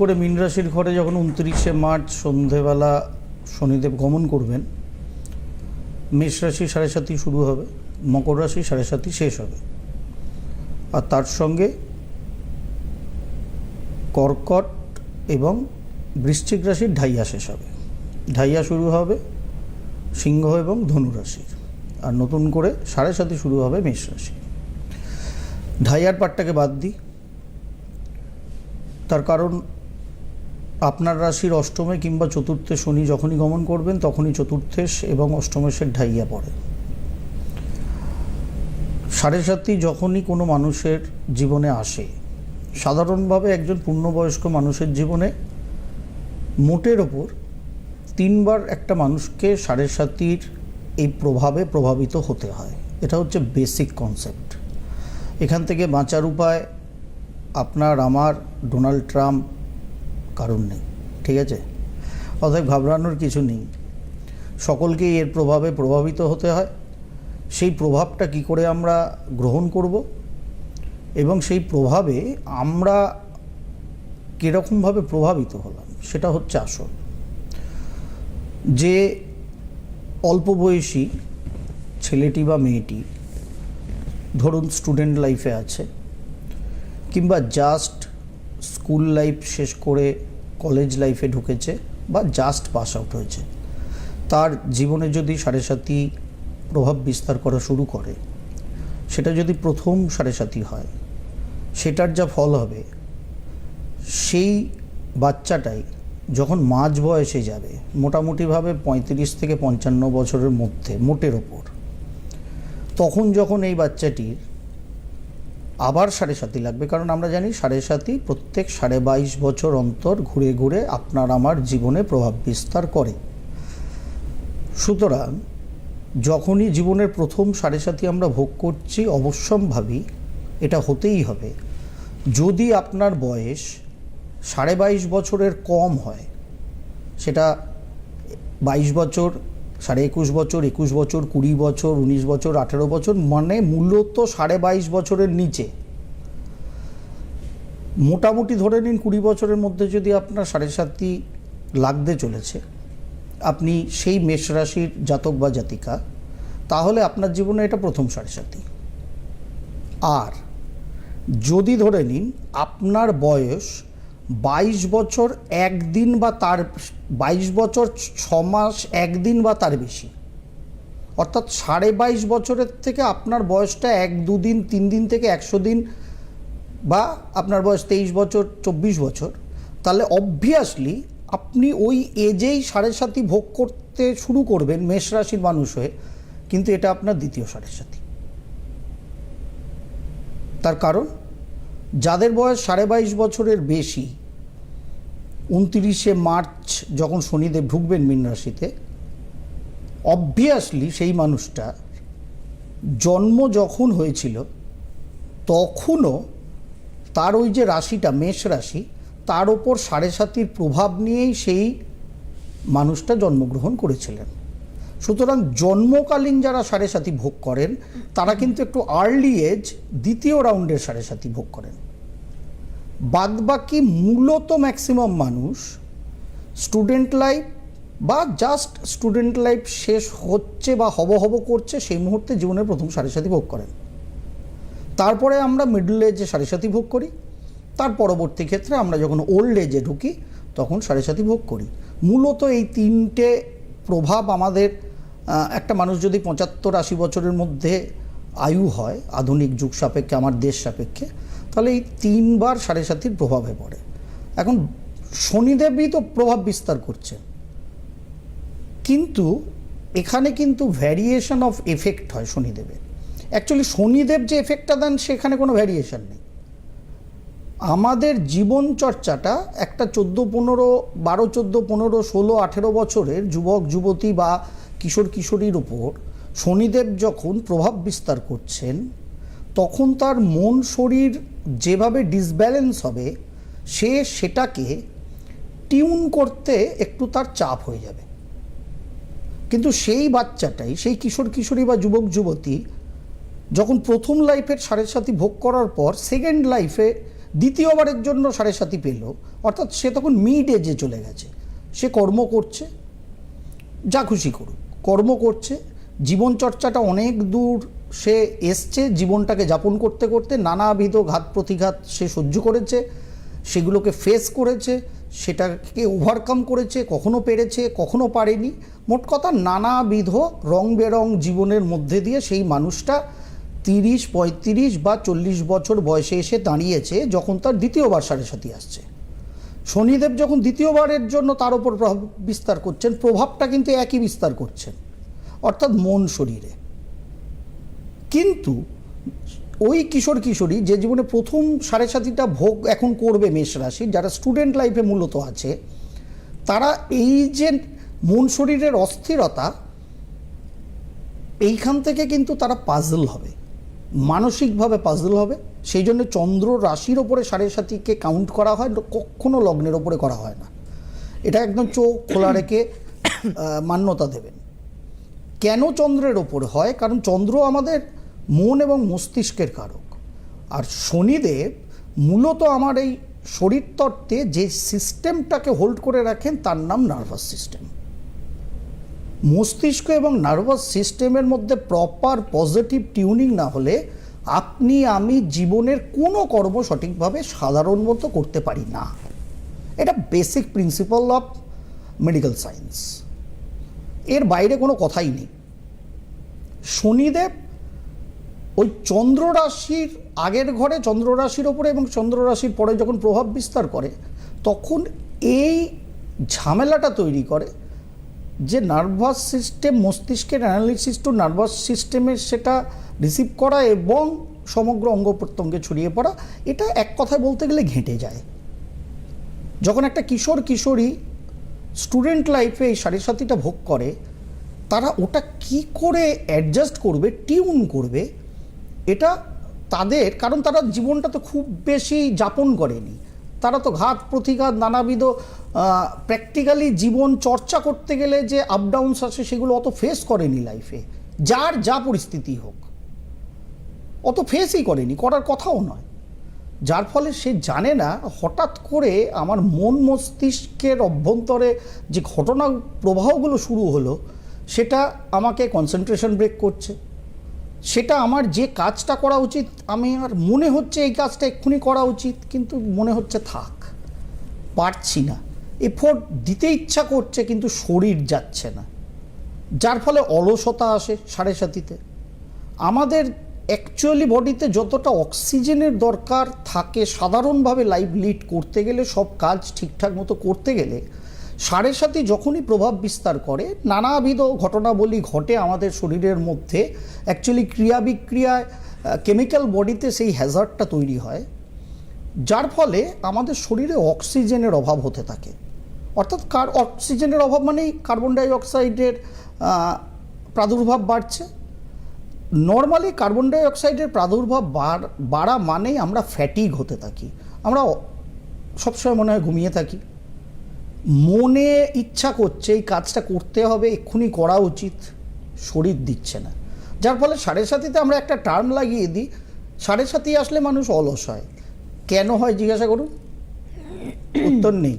করে মীন রাশির ঘরে যখন উনত্রিশে মার্চ সন্ধেবেলা শনিদেব গমন করবেন, মেষ রাশি সাড়ে সাতই শুরু হবে, মকর রাশি সাড়ে সাতই শেষ হবে। আর তার সঙ্গে কর্কট এবং বৃশ্চিক রাশির ঢাইয়া শেষ হবে। ঢাইয়া শুরু হবে সিংহ এবং ধনু রাশির। আর নতুন করে সাড়ে সাতই শুরু হবে মেষ রাশি। ঢাইয়ার পাটটাকে বাদ দিই। তার কারণ আপনার রাশির অষ্টমে কিংবা চতুর্থে শনি যখনই গমন করবেন, তখনই চতুর্থেশ এবং অষ্টমেশের ঢাইয়া পড়ে। সাড়ে সাতই যখনই কোনো মানুষের জীবনে আসে, সাধারণভাবে একজন পূর্ণবয়স্ক মানুষের জীবনে মোটের ওপর তিনবার একটা মানুষকে সাড়ে সাতির এই প্রভাবে প্রভাবিত হতে হয়। এটা হচ্ছে বেসিক কনসেপ্ট। এখান থেকে বাঁচার উপায় আপনার, আমার, ডোনাল্ড ট্রাম্প কারণ নেই, ঠিক আছে? অতএব ঘাবড়ানোর কিছু নেই। সকলকেই এর প্রভাবে প্রভাবিত হতে হয়। সেই প্রভাবটা কি করে আমরা গ্রহণ করব? এবং সেই প্রভাবে আমরা কীরকমভাবে প্রভাবিত হলাম, সেটা হচ্ছে আসল। যে অল্প বয়সী ছেলেটি বা মেয়েটি, ধরুন স্টুডেন্ট লাইফে আছে, কিংবা জাস্ট স্কুল লাইফ শেষ করে কলেজ লাইফে ঢুকেছে বা জাস্ট পাস আউট হয়েছে। তার জীবনে যদি সাড়ে সাতি প্রভাব বিস্তার করা শুরু করে, সেটা যদি প্রথম সাড়ে সাতি হয়, সেটার যা ফল হবে, সেই বাচ্চাটাই যখন মাঝ বয়সে যাবে, মোটামুটিভাবে পঁয়ত্রিশ থেকে পঞ্চান্ন বছরের মধ্যে, মোটের ওপর, তখন যখন এই বাচ্চাটির আবার সাড়ে সাতি লাগবে। কারণ আমরা জানি সাড়ে সাতি প্রত্যেক সাড়ে বাইশ বছর অন্তর ঘুরে ঘুরে আপনার আমার জীবনে প্রভাব বিস্তার করে। সুতরাং যখনই জীবনের প্রথম সাড়ে সাতি আমরা ভোগ করছি, অবশ্যম্ভাবী এটা হতেই হবে। যদি আপনার বয়স সাড়ে বাইশ বছরের কম হয়, সেটা বাইশ বছর সাড়ে একুশ বছর একুশ বছর, কুড়ি বছর, উনিশ বছর, আঠেরো বছর মানে মূলত সাড়ে বাইশ বছরের নিচে। মোটামুটি ধরে নিন কুড়ি বছরের মধ্যে যদি আপনার সাড়ে সাতটি লাগতে চলেছে, আপনি সেই মেষ রাশির জাতক বা জাতিকা, তাহলে আপনার জীবনে এটা প্রথম সাড়ে সাতই। আর যদি ধরে নিন আপনার বয়স বাইশ বছর একদিন বা তার, বাইশ বছর ছ মাস একদিন বা তার বেশি। অর্থাৎ সাড়ে বাইশ বছরের থেকে আপনার বয়সটা এক, দুদিন, তিন দিন থেকে একশো দিন বা আপনার বয়স তেইশ বছর, চব্বিশ বছর। তাহলে অবভিয়াসলি আপনি ওই এজেই সাড়ে সাতি ভোগ করতে শুরু করবেন মেষ রাশির মানুষ হয়ে, কিন্তু এটা আপনার দ্বিতীয় সাড়ে সাতি তার কারণ, যাদের বয়স সাড়ে বাইশ বছরের বেশি উনতিরিশে মার্চ যখন শনিদেব ঢুকবেন মীন রাশিতে অবভিয়াসলি সেই মানুষটা জন্ম যখন হয়েছিল, তখনও তার ওই যে রাশিটা, মেষ রাশি, তার ওপর সাড়ে সাতির প্রভাব নিয়েই সেই মানুষটা জন্মগ্রহণ করেছিলেন। সুতরাং জন্মকালীন যারা সাড়ে সাতি ভোগ করেন, তারা কিন্তু একটু আর্লি এজ দ্বিতীয় রাউন্ডের সাড়ে সাতি ভোগ করেন। বাদবাকি মূলত ম্যাক্সিমাম মানুষ স্টুডেন্ট লাইফ বা জাস্ট স্টুডেন্ট লাইফ শেষ হচ্ছে বা হব হব করছে সেই মুহূর্তে জীবনের প্রথম সাড়ে সাতি ভোগ করেন। তারপরে আমরা মিডল এজে সাড়ে সাতি ভোগ করি। তার পরবর্তী ক্ষেত্রে আমরা যখন ওল্ড এজে ঢুকি, তখন সাড়ে সাতি ভোগ করি। মূলত এই তিনটে প্রভাব আমাদের একটা মানুষ যদি পঁচাত্তর আশি বছরের মধ্যে আয়ু হয়, আধুনিক যুগ সাপেক্ষে, আমার দেশ সাপেক্ষে তাহলে এই তিনবার সাড়ে সাতির প্রভাবে পড়ে। এখন শনিদেবই তো প্রভাব বিস্তার করছে। কিন্তু এখানে কিন্তু ভ্যারিয়েশন অফ এফেক্ট হয় শনিদেবের অ্যাকচুয়ালি শনিদেব যে এফেক্টটা দেন, সেখানে কোনো ভ্যারিয়েশন নেই। আমাদের জীবন চর্চাটা একটা চোদ্দ, পনেরো, বারো, চোদ্দ, পনেরো, ষোলো, আঠেরো বছরের যুবক, যুবতী বা কিশোর, কিশোরীর উপর শনিদেব যখন প্রভাব বিস্তার করছেন তখন তার মন শরীর যেভাবে ডিসব্যালেন্স হবে, সে সেটাকে টিউন করতে একটু তার চাপ হয়ে যাবে। কিন্তু সেই বাচ্চাটাই, সেই কিশোর কিশোরী বা যুবক যুবতী যখন প্রথম লাইফের সাড়ে সাথী ভোগ করার পর সেকেন্ড লাইফে দ্বিতীয়বারের জন্য সাড়ে সাথী পেল, অর্থাৎ সে তখন মিড এজে চলে গেছে। সে কর্ম করছে, যা খুশি করুক। কর্ম করছে, জীবনচর্চাটা অনেক দূর সে এসছে জীবনটাকে যাপন করতে করতে, নানাবিধ ঘাত প্রতিঘাত সে সহ্য করেছে, সেগুলোকে ফেস করেছে, সেটাকে ওভারকাম করেছে, কখনো পেরেছে, কখনো পারেনি। মোট কথা নানাবিধ রং বেরং জীবনের মধ্যে দিয়ে সেই মানুষটা তিরিশ, পঁয়ত্রিশ বা চল্লিশ বছর বয়সে এসে দাঁড়িয়েছে যখন তার দ্বিতীয়বার সাড়ে সাথী আসছে। শনিদেব যখন দ্বিতীয়বারের জন্য তার উপর প্রভাব বিস্তার করছেন, প্রভাবটা কিন্তু একই বিস্তার করছেন। অর্থাৎ মন শরীরে। কিন্তু ওই কিশোর কিশোরী যে জীবনে প্রথম সাড়ে সাতিটা ভোগ এখন করবে মেষ রাশি যারা স্টুডেন্ট লাইফে মূলত আছে, তারা এই যে মন শরীরের অস্থিরতা, এইখান থেকে কিন্তু তারা পাজল হবে। মানসিকভাবে পাজল হবে। সেই জন্য চন্দ্র রাশির ওপরে সাড়ে সাতিকে কাউন্ট করা হয়, কখনো লগ্নের ওপরে করা হয় না। এটা একদম চোখ খোলা রেখে মান্যতা দেবেন। কেন চন্দ্রের ওপর হয়? কারণ চন্দ্র আমাদের মন এবং মস্তিষ্কের কারক। আর শনিদেব মূলত আমার এই শরীর তত্ত্বে যে সিস্টেমটাকে হোল্ড করে রাখেন তার নাম নার্ভাস সিস্টেম মস্তিষ্ক এবং নার্ভাস সিস্টেমের মধ্যে প্রপার পজিটিভ টিউনিং না হলে আপনি, আমি জীবনের কোনো কর্ম সঠিকভাবে সাধারণ মতো করতে পারি না। এটা basic principle of medical science এর বাইরে কোনো কথাই নেই। শনিদেব ওই চন্দ্র রাশির আগের ঘরে, চন্দ্র রাশির ওপরে এবং চন্দ্র রাশির পরে যখন প্রভাব বিস্তার করে, তখন এই ঝামেলাটা তৈরি করে যে নার্ভাস সিস্টেম মস্তিষ্কের অ্যানালিসিস টু নার্ভাস সিস্টেমের সেটা রিসিভ করা এবং সমগ্র অঙ্গ প্রত্যঙ্গে ছড়িয়ে পড়া, এটা এক কথায় বলতে গেলে ঘেঁটে যায়। যখন একটা কিশোর কিশোরী স্টুডেন্ট লাইফে এই সাড়ে সাতিটা ভোগ করে, তারা ওটা কি করে অ্যাডজাস্ট করবে টিউন করবে এটা তাদের, কারণ তারা জীবনটা তো খুব বেশি যাপন করেনি। তারা তো ঘাত প্রতিঘাত নানাবিধ প্র্যাকটিক্যালি জীবন চর্চা করতে গেলে যে আপ ডাউনস আছে সেগুলো অত ফেস করেনি লাইফে যার যা পরিস্থিতি হোক, অত ফেসই করেনি, করার কথাও নয়। যার ফলে সে জানে না, হঠাৎ করে আমার মন মস্তিষ্কের অভ্যন্তরে যে ঘটনা প্রবাহগুলো শুরু হলো, সেটা আমাকে কনসেন্ট্রেশন ব্রেক করছে। সেটা আমার যে কাজটা করা উচিত, আমি আর মনে হচ্ছে এই কাজটা এক্ষুনি করা উচিত, কিন্তু মনে হচ্ছে থাক, পারছি না। এফোর্ট দিতে ইচ্ছা করছে, কিন্তু শরীর যাচ্ছে না। যার ফলে অলসতা আসে সাড়ে সাতিতে। আমাদের অ্যাকচুয়ালি বডিতে যতটা অক্সিজেনের দরকার থাকে, সাধারণভাবে লাইফ লিড করতে গেলে, সব কাজ ঠিকঠাক মতো করতে গেলে সাড়ে সাথে যখনই প্রভাব বিস্তার করে, নানাবিধ ঘটনাবলী ঘটে আমাদের শরীরের মধ্যে। অ্যাকচুয়ালি ক্রিয়া বিক্রিয়ায় কেমিক্যাল বডিতে সেই হ্যাজার্ডটা তৈরি হয়, যার ফলে আমাদের শরীরে অক্সিজেনের অভাব হতে থাকে। অর্থাৎ কার, অক্সিজেনের অভাব মানেই কার্বন ডাই অক্সাইডের প্রাদুর্ভাব বাড়ছে। নর্মালি কার্বন ডাই অক্সাইডের প্রাদুর্ভাব বাড়- মানেই আমরা ফ্যাটিক হতে থাকি। আমরা সবসময় মনে হয় ঘুমিয়ে থাকি। মনে ইচ্ছা করছে এই কাজটা করতে হবে, এক্ষুনি করা উচিত। শরীর দিচ্ছে না। যার ফলে সাড়ে সাথীতে আমরা একটা টার্ম লাগিয়ে দিই, সাড়ে সাথী আসলে মানুষ অলস হয়। কেন হয় জিজ্ঞাসা করুন? উত্তর নেই।